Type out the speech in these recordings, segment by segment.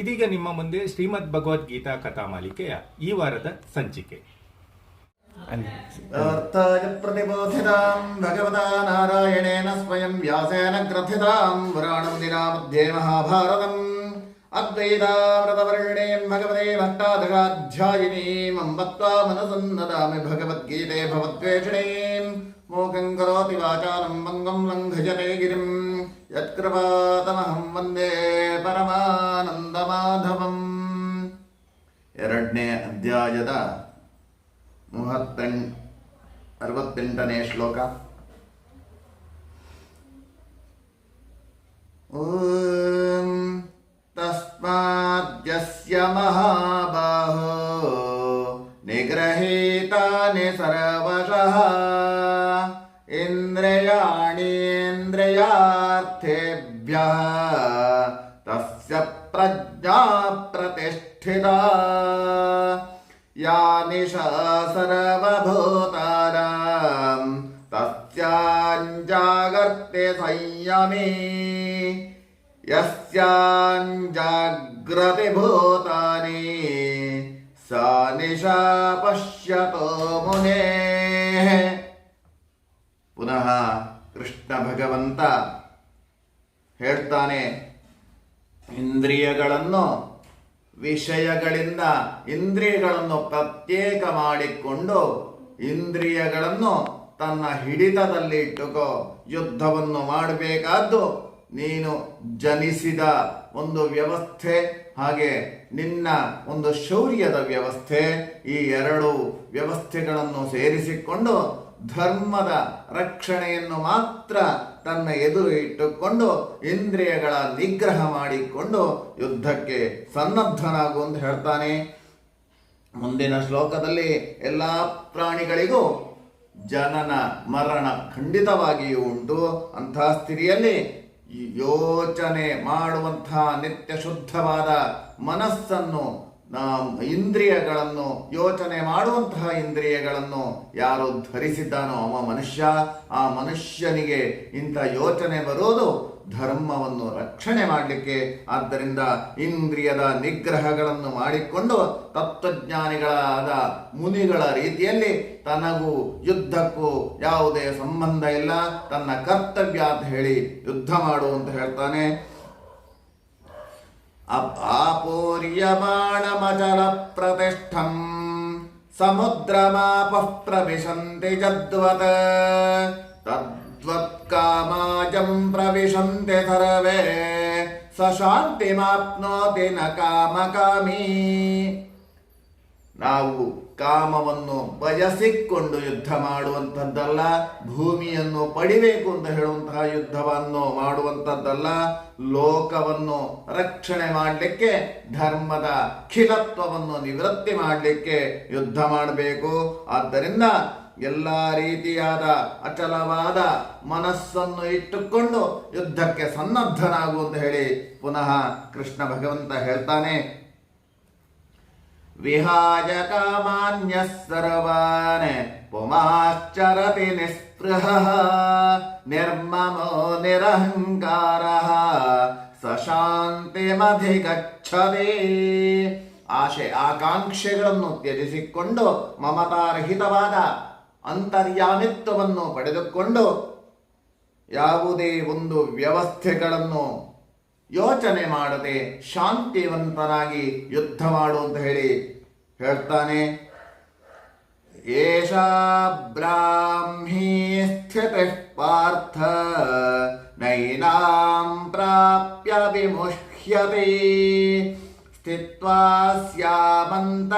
ಇದೀಗ ನಿಮ್ಮ ಮುಂದೆ ಶ್ರೀಮದ್ ಭಗವದ್ಗೀತಾ ಕಥಾ ಮಾಲಿಕೆಯ ಈ ವಾರದ ಸಂಚಿಕೆ अर्थाय प्रतिबोधितां भगवता नारायणेन स्वयं व्यासेन ग्रथितां पुराणं दिनामध्ये महाभारतम् अद्वैतामृतवर्णीं भगवते भट्टादशाध्यायिनीम् अम्बत्वा मनसन्नदामि भगवद्गीते भवद्वेषिणीम् मूकं करोति वाचालं भङ्गं लङ्घयते गिरिं यत्कृपातमहं वन्दे चिंता चिंतने श्लोक तस्मा महाबाह महाबाहो ने सर्वश इंद्रियांद्रियाभ्य प्रज्ञा प्रतिष्ठिता। या निशा संयमे यस्याञ्जाग्रति भूतानि सा निशा पश्यतो मुनेः ಪುನಃ ಕೃಷ್ಣ ಭಗವಂತ ಹೇಳ್ತಾನೆ ಇಂದ್ರಿಯಗಳನ್ನು ವಿಷಯಗಳಿಂದ ಇಂದ್ರಿಯಗಳನ್ನು ಪ್ರತ್ಯೇಕ ಮಾಡಿಕೊಂಡು ಇಂದ್ರಿಯಗಳನ್ನು ತನ್ನ ಹಿಡಿತದಲ್ಲಿ ಇಟ್ಟುಕೋ, ಯುದ್ಧವನ್ನು ಮಾಡಬೇಕಾದ್ದು ನೀನು ಜನಿಸಿದ ಒಂದು ವ್ಯವಸ್ಥೆ ಹಾಗೆ ನಿನ್ನ ಒಂದು ಶೌರ್ಯದ ವ್ಯವಸ್ಥೆ, ಈ ಎರಡು ವ್ಯವಸ್ಥೆಗಳನ್ನು ಸೇರಿಸಿಕೊಂಡು ಧರ್ಮದ ರಕ್ಷಣೆಯನ್ನು ಮಾತ್ರ ತನ್ನ ಎದುರು ಇಟ್ಟುಕೊಂಡು, ಇಂದ್ರಿಯಗಳ ನಿಗ್ರಹ ಮಾಡಿಕೊಂಡು ಯುದ್ಧಕ್ಕೆ ಸನ್ನದ್ಧನಾಗು ಅಂತ ಹೇಳ್ತಾನೆ. ಮುಂದಿನ ಶ್ಲೋಕದಲ್ಲಿ ಎಲ್ಲ ಪ್ರಾಣಿಗಳಿಗೂ ಜನನ ಮರಣ ಖಂಡಿತವಾಗಿಯೂ ಉಂಟು. ಅಂತಹ ಸ್ಥಿತಿಯಲ್ಲಿ ಯೋಚನೆ ಮಾಡುವಂತಹ ನಿತ್ಯ ಶುದ್ಧವಾದ ಮನಸ್ಸನ್ನು ಇಂದ್ರಿಯಗಳನ್ನು ಯೋಚನೆ ಮಾಡುವಂತಹ ಇಂದ್ರಿಯಗಳನ್ನು ಯಾರು ಧರಿಸಿದ್ದಾನೋ ಅವ ಮನುಷ್ಯ, ಆ ಮನುಷ್ಯನಿಗೆ ಇಂಥ ಯೋಚನೆ ಬರೋದು ಧರ್ಮವನ್ನು ರಕ್ಷಣೆ ಮಾಡಲಿಕ್ಕೆ. ಆದ್ದರಿಂದ ಇಂದ್ರಿಯದ ನಿಗ್ರಹಗಳನ್ನು ಮಾಡಿಕೊಂಡು ತತ್ವಜ್ಞಾನಿಗಳಾದ ಮುನಿಗಳ ರೀತಿಯಲ್ಲಿ ತನಗೂ ಯುದ್ಧಕ್ಕೂ ಯಾವುದೇ ಸಂಬಂಧ ಇಲ್ಲ. ತನ್ನ ಕರ್ತವ್ಯ ಅಂತ ಹೇಳಿ ಯುದ್ಧ ಮಾಡು ಅಂತ ಹೇಳ್ತಾನೆ. आपूर्यमाणमचलप्रतिष्ठम् समुद्रमापः प्रविशन्ति जद्वत् तद्वत्कामाजम् प्रविशन्ति सर्वे। स शान्तिमाप्नोति न कामकामी। ನಾವು ಕಾಮವನ್ನು ಬಯಸಿಕೊಂಡು ಯುದ್ಧ ಮಾಡುವಂಥದ್ದಲ್ಲ, ಭೂಮಿಯನ್ನು ಪಡಿಬೇಕು ಅಂತ ಹೇಳುವಂತಹ ಯುದ್ಧವನ್ನು ಮಾಡುವಂಥದ್ದಲ್ಲ, ಲೋಕವನ್ನು ರಕ್ಷಣೆ ಮಾಡಲಿಕ್ಕೆ, ಧರ್ಮದ ಖಿಲತ್ವವನ್ನು ನಿವೃತ್ತಿ ಮಾಡಲಿಕ್ಕೆ ಯುದ್ಧ ಮಾಡಬೇಕು. ಆದ್ದರಿಂದ ಎಲ್ಲ ರೀತಿಯಾದ ಅಚಲವಾದ ಮನಸ್ಸನ್ನು ಇಟ್ಟುಕೊಂಡು ಯುದ್ಧಕ್ಕೆ ಸನ್ನದ್ಧನಾಗು ಅಂತ ಹೇಳಿ ಪುನಃ ಕೃಷ್ಣ ಭಗವಂತ ಹೇಳ್ತಾನೆ ವಿಹಾಯ ಕಾಮಾನ್ಯ ಸರ್ವಾನ್ ಪುಮಾಶ್ಚರತಿ ನಿಸ್ಪೃಹ ನಿರ್ಮಮೋ ನಿರಹಂಕಾರ ಸ ಆಶೆ ಆಕಾಂಕ್ಷೆಗಳನ್ನು ತ್ಯಜಿಸಿಕೊಂಡು ಮಮತಾರಹಿತವಾದ ಅಂತರ್ಯಾಮಿತ್ವವನ್ನು ಪಡೆದುಕೊಂಡು ಯಾವುದೇ ಒಂದು ವ್ಯವಸ್ಥೆಗಳನ್ನು ಯೋಚನೆ ಮಾಡದೆ ಶಾಂತಿವಂತನಾಗಿ ಯುದ್ಧ ಮಾಡು ಅಂತ ಹೇಳಿ ಹೇಳ್ತಾನೆ. ಏಷಾ ಬ್ರಾಹ್ಮೀ ಸ್ಥಿತಿ ಪಾರ್ಥ ನೈನಾಂ ಪ್ರಾಪ್ಯ ವಿಮುಹ್ಯತೆ ಸ್ಥಿತ್ವಾ ಸ್ಯಾಮಂತಕಾಲೇಪಿ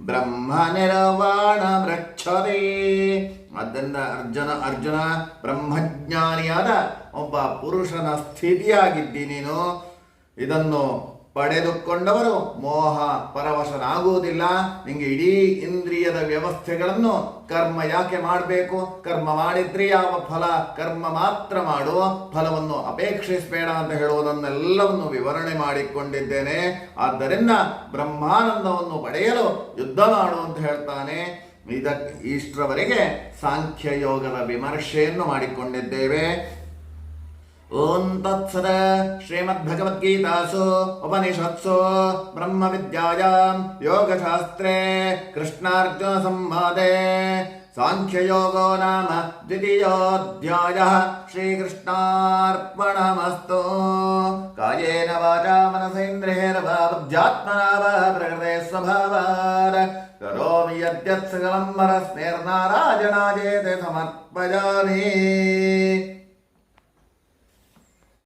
ಬ್ರಹ್ಮ ನಿರ್ವಾಣ ಮೃಚ್ಛತೆ ಆದ್ದರಿಂದ ಅರ್ಜುನ ಅರ್ಜುನ, ಬ್ರಹ್ಮಜ್ಞಾನಿಯಾದ ಒಬ್ಬ ಪುರುಷನ ಸ್ಥಿತಿಯಾಗಿದ್ದಿ ನೀನು. ಇದನ್ನು ಪಡೆದುಕೊಂಡವರು ಮೋಹ ಪರವಶನಾಗುವುದಿಲ್ಲ. ನಿಮಗೆ ಇಡೀ ಇಂದ್ರಿಯದ ವ್ಯವಸ್ಥೆಗಳನ್ನು ಕರ್ಮ ಯಾಕೆ ಮಾಡಬೇಕು? ಕರ್ಮ ಮಾಡಿದ್ರೆ ಯಾವ ಫಲ? ಕರ್ಮ ಮಾತ್ರ ಮಾಡು. ಫಲವನ್ನು ಅಪೇಕ್ಷಿಸಬೇಡ ಅಂತ ಹೇಳುವುದನ್ನೆಲ್ಲವನ್ನು ವಿವರಣೆ ಮಾಡಿಕೊಂಡಿದ್ದೇನೆ. ಆದ್ದರಿಂದ ಬ್ರಹ್ಮಾನಂದವನ್ನು ಪಡೆಯಲು ಯುದ್ಧ ಮಾಡು ಅಂತ ಹೇಳ್ತಾನೆ. ಇದಕ್ಕೆ ಇಷ್ಟರವರೆಗೆ ಸಾಂಖ್ಯ ಯೋಗದ ವಿಮರ್ಶೆಯನ್ನು ಮಾಡಿಕೊಂಡಿದ್ದೇವೆ. ಓಂ ತತ್ಸದ ಶ್ರೀಮದ್ ಭಗವದ್ಗೀತಾಸು ಉಪನಿಷತ್ಸು ಬ್ರಹ್ಮವಿದ್ಯಾಯಾಂ ಯೋಗಶಾಸ್ತ್ರೇ ಕೃಷ್ಣಾರ್ಜುನ ಸಂವಾದೆ. ಸಾಂಖ್ಯಯೋಗೋ ನಾಮ ದ್ವಿತೀಯೋಧ್ಯಾಯ ಶ್ರೀಕೃಷ್ಣಾರ್ಪಣಮಸ್ತು. ಕಾಯೇನ ವಾಚಾ ಮನಸೇಂದ್ರಿಯೇಣ ವಾ ಪ್ರಕೃತೆ യദ്യത് സകലം വര സ്മേർനാരാജനാജേത